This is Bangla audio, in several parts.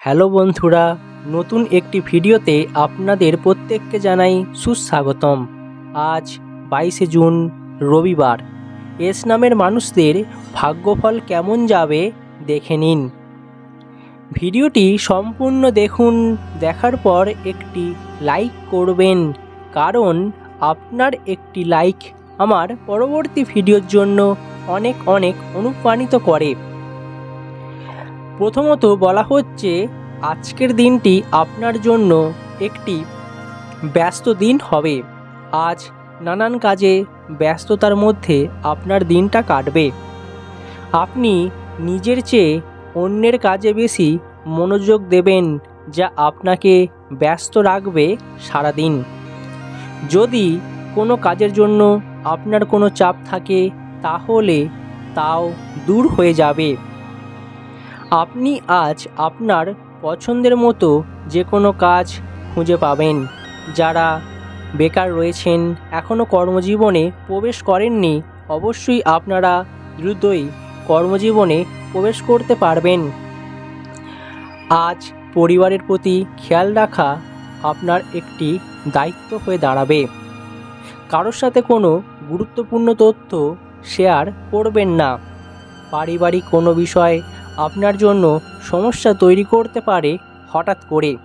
হ্যালো বন্ধুরা, নতুন একটি ভিডিওতে আপনাদের প্রত্যেককে জানাই সুস্বাগতম। আজ বাইশে জুন, রবিবার। এস নামের মানুষদের ভাগ্যফল কেমন যাবে দেখে নিন। ভিডিওটি সম্পূর্ণ দেখুন, দেখার পর একটি লাইক করবেন, কারণ আপনার একটি লাইক আমার পরবর্তী ভিডিওর জন্য অনেক অনেক অনুপ্রাণিত করে। প্রথমত বলা হচ্ছে, আজকের দিনটি আপনার জন্য একটি ব্যস্ত দিন হবে। আজ নানান কাজে ব্যস্ততার মধ্যে আপনার দিনটা কাটবে। আপনি নিজের চেয়ে অন্যের কাজে বেশি মনোযোগ দেবেন যা আপনাকে ব্যস্ত রাখবে সারাদিন। যদি কোনো কাজের জন্য আপনার কোনো চাপ থাকে, তাহলে তাও দূর হয়ে যাবে। আপনি আজ আপনার পছন্দের মতো যে কোনো কাজ খুঁজে পাবেন। যারা বেকার রয়েছেন এখনও কর্মজীবনে প্রবেশ করেননি, অবশ্যই আপনারা দ্রুতই কর্মজীবনে প্রবেশ করতে পারবেন। আজ পরিবারের প্রতি খেয়াল রাখা আপনার একটি দায়িত্ব হয়ে দাঁড়াবে। কারোর সাথে কোনো গুরুত্বপূর্ণ তথ্য শেয়ার করবেন না। পারিবারিক কোনো বিষয় আপনার জন্য সমস্যা তৈরি করতে পারে হঠাৎ করে।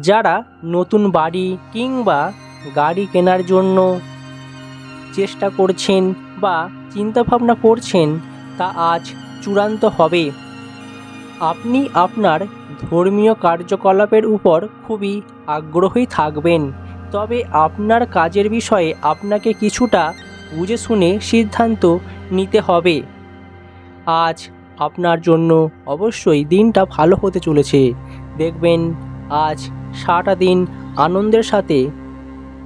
যারা নতুন বাড়ি কিংবা গাড়ি কেনার জন্য চেষ্টা করছেন বা চিন্তাভাবনা করছেন, তা আজ চূড়ান্ত হবে। আপনি আপনার ধর্মীয় কার্যকলাপের উপর খুবই আগ্রহী থাকবেন, তবে আপনার কাজের বিষয়ে আপনাকে কিছুটা বুঝে শুনে সিদ্ধান্ত নিতে হবে। আজ আপনার জন্য অবশ্যই দিনটা ভালো হতে চলেছে। দেখবেন আজ সারাটা দিন আনন্দের সাথে,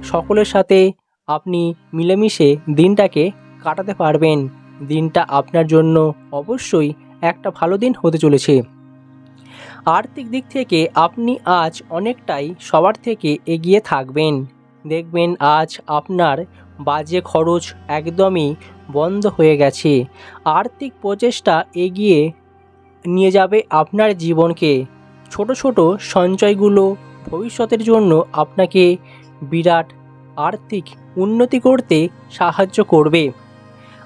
সকলের সাথে আপনি মিলেমিশে দিনটাকে কাটাতে পারবেন। দিনটা আপনার জন্য অবশ্যই একটা ভালো দিন হতে চলেছে। আর্থিক দিক থেকে আপনি আজ অনেকটাই সবার থেকে এগিয়ে থাকবেন। দেখবেন আজ আপনার বাজে খরচ একদমই বন্ধ হয়ে গেছে। আর্থিক প্রচেষ্টা এগিয়ে নিয়ে যাবে আপনার জীবনকে। ছোট ছোট সঞ্চয়গুলো ভবিষ্যতের জন্য আপনাকে বিরাট আর্থিক উন্নতি করতে সাহায্য করবে।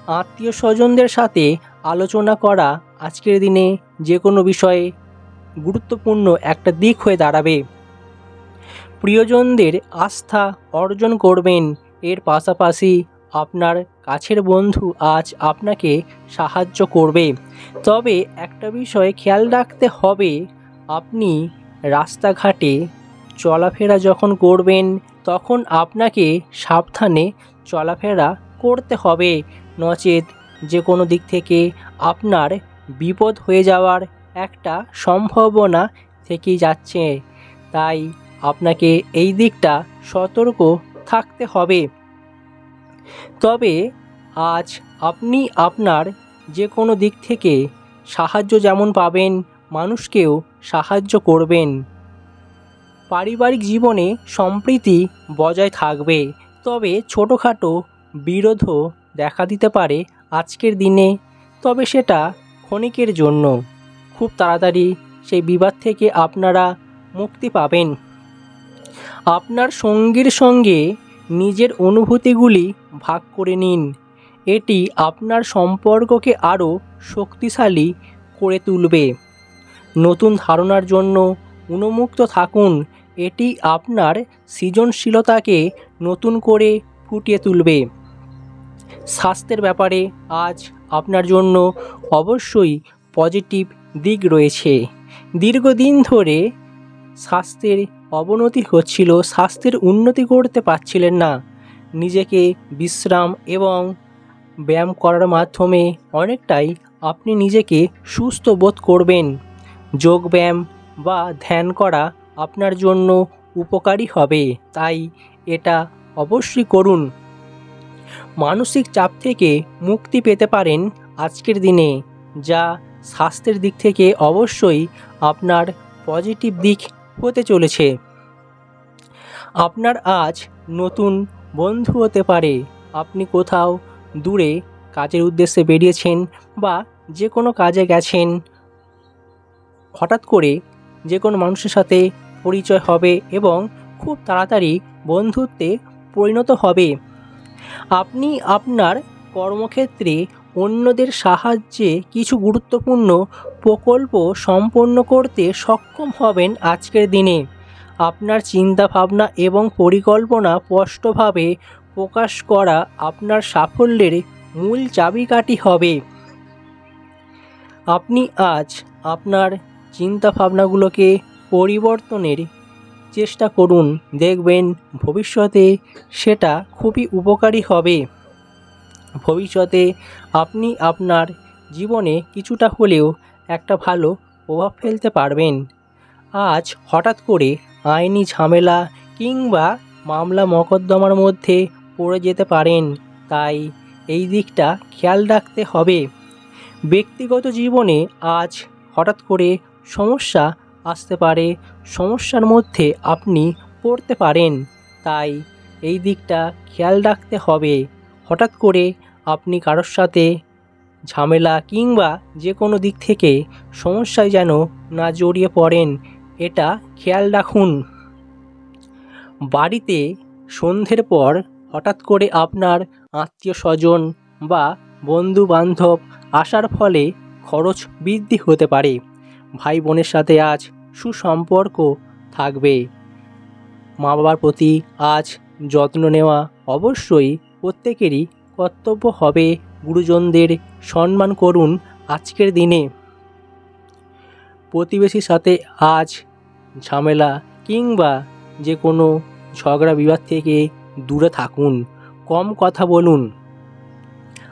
আত্মীয় স্বজনদের সাথে আলোচনা করা আজকের দিনে যে কোনো বিষয়ে গুরুত্বপূর্ণ একটা দিক হয়ে দাঁড়াবে। প্রিয়জনদের আস্থা অর্জন করবেন এর পাশাপাশি আপনার কাছের বন্ধু আজ আপনাকে সাহায্য করবে। তবে একটা বিষয় খেয়াল রাখতে হবে, আপনি রাস্তাঘাটে চলাফেরা যখন করবেন, তখন আপনাকে সাবধানে চলাফেরা করতে হবে। নচেত যে কোনো দিক থেকে আপনার বিপদ হয়ে যাওয়ার একটা সম্ভাবনা থেকেই যাচ্ছে। তাই আপনাকে এই দিকটা সতর্ক থাকতে হবে। তবে আজ আপনি আপনার যে কোনো দিক থেকে সাহায্য যেমন পাবেন, মানুষকেও সাহায্য করবেন। পারিবারিক জীবনে সম্প্রীতি বজায় থাকবে, তবে ছোটোখাটো বিরোধও দেখা দিতে পারে আজকের দিনে, তবে সেটা ক্ষণিকের জন্য। খুব তাড়াতাড়ি সেই বিবাদ থেকে আপনারা মুক্তি পাবেন। আপনার সঙ্গীর সঙ্গে নিজের অনুভূতিগুলি ভাগ করে নিন। এটি আপনার সম্পর্ককে আরও শক্তিশালী করে তুলবে। নতুন ধারণার জন্য উন্মুক্ত থাকুন। এটি আপনার সৃজনশীলতাকে নতুন করে ফুটিয়ে তুলবে। স্বাস্থ্যের ব্যাপারে আজ আপনার জন্য অবশ্যই পজিটিভ দিক রয়েছে। দীর্ঘদিন ধরে স্বাস্থ্যের অবনতি হচ্ছিল স্বাস্থ্যের উন্নতি করতে পারছিলেন না। নিজেকে বিশ্রাম এবং ব্যায়াম করার মাধ্যমে অনেকটাই আপনি নিজেকে সুস্থ বোধ করবেন। যোগব্যায়াম বা ধ্যান করা আপনার জন্য উপকারী হবে, তাই এটা অবশ্যই করুন। মানসিক চাপ থেকে মুক্তি পেতে পারেন আজকের দিনে, যা স্বাস্থ্যের দিক থেকে অবশ্যই আপনার পজিটিভ দিক হতে চলেছে। আপনার আজ নতুন বন্ধু হতে পারে। আপনি কোথাও দূরে কাজের উদ্দেশ্যে বেরিয়েছেন বা যে কোনো কাজে গেছেন। হঠাৎ করে যে কোনো মানুষের সাথে পরিচয় হবে এবং খুব তাড়াতাড়ি বন্ধুত্বে পরিণত হবে। আপনি আপনার কর্মক্ষেত্রে অন্যদের সাহায্যে কিছু গুরুত্বপূর্ণ প্রকল্প সম্পন্ন করতে সক্ষম হবেন আজকের দিনে। আপনার চিন্তাভাবনা এবং পরিকল্পনা স্পষ্টভাবে প্রকাশ করা আপনার সাফল্যের মূল চাবিকাঠি হবে। আপনি আজ আপনার চিন্তাভাবনাগুলোকে পরিবর্তনের চেষ্টা করুন, দেখবেন ভবিষ্যতে সেটা খুবই উপকারী হবে। ভবিষ্যতে আপনি আপনার জীবনে কিছুটা হলেও একটা ভালো প্রভাব ফেলতে পারবেন। আজ হঠাৎ করে আইনি ঝামেলা কিংবা মামলা মকদ্দমার মধ্যে পড়ে যেতে পারেন, তাই এই দিকটা খেয়াল রাখতে হবে। ব্যক্তিগত জীবনে আজ হঠাৎ করে সমস্যা আসতে পারে, সমস্যার মধ্যে আপনি পড়তে পারেন, তাই এই দিকটা খেয়াল রাখতে হবে। হঠাৎ করে আপনি কারোর সাথে ঝামেলা কিংবা যে কোনো দিক থেকে সমস্যায় যেন না জড়িয়ে পড়েন, এটা খেয়াল রাখুন। বাড়িতে সন্ধ্যের পর হঠাৎ করে আপনার আত্মীয় স্বজন বা বন্ধু বান্ধব আসার ফলে খরচ বৃদ্ধি হতে পারে। ভাই বোনের সাথে আজ সুসম্পর্ক থাকবে। মা বাবার প্রতি আজ যত্ন নেওয়া অবশ্যই প্রত্যেকেরই কর্তব্য হবে গুরুজনদের সম্মান করুন আজকের দিনে। প্রতিবেশীর সাথে আজ ঝামেলা কিংবা যে কোনো ঝগড়া বিবাদ থেকে দূরে থাকুন, কম কথা বলুন।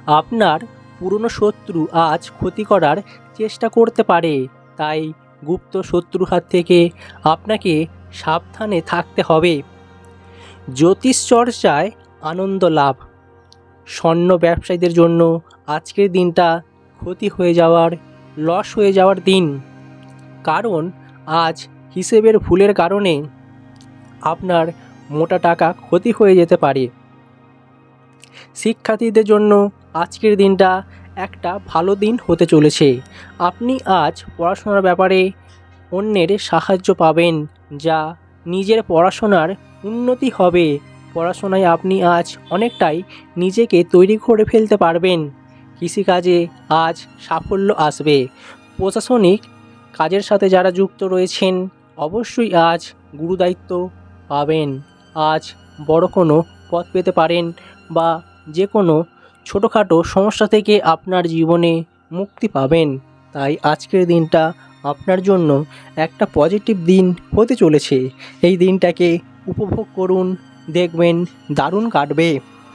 আপনার পুরনো শত্রু আজ ক্ষতি করার চেষ্টা করতে পারে, তাই গুপ্ত শত্রুর হাত থেকে আপনাকে সাবধানে থাকতে হবে। জ্যোতিষ চর্চায় আনন্দ লাভ। স্বর্ণ ব্যবসায়ীদের জন্য আজকের দিনটা ক্ষতি হয়ে যাওয়ার, লস হয়ে যাওয়ার দিন। কারণ আজ হিসেবের ভুলের কারণে আপনার মোটা টাকা ক্ষতি হয়ে যেতে পারে। শিক্ষার্থীদের জন্য আজকের দিনটা একটা ভালো দিন হতে চলেছে। আপনি আজ পড়াশোনার ব্যাপারে অন্যের সাহায্য পাবেন, যা নিজের পড়াশোনার উন্নতি হবে। পড়াশোনায় আপনি আজ অনেকটাই নিজেকে তৈরি করে ফেলতে পারবেন। কৃষিকাজে আজ সাফল্য আসবে। প্রশাসনিক কাজের সাথে যারা যুক্ত রয়েছেন, অবশ্যই আজ গুরুদায়িত্ব পাবেন। আজ বড় কোনো পথ পেতে পারেন বা যে কোনো ছোটোখাটো সমস্যা থেকে আপনার জীবনে মুক্তি পাবেন। তাই আজকের দিনটা আপনার জন্য একটা পজিটিভ দিন হতে চলেছে। এই দিনটাকে উপভোগ করুন দেখবেন দারুণ কাটবে।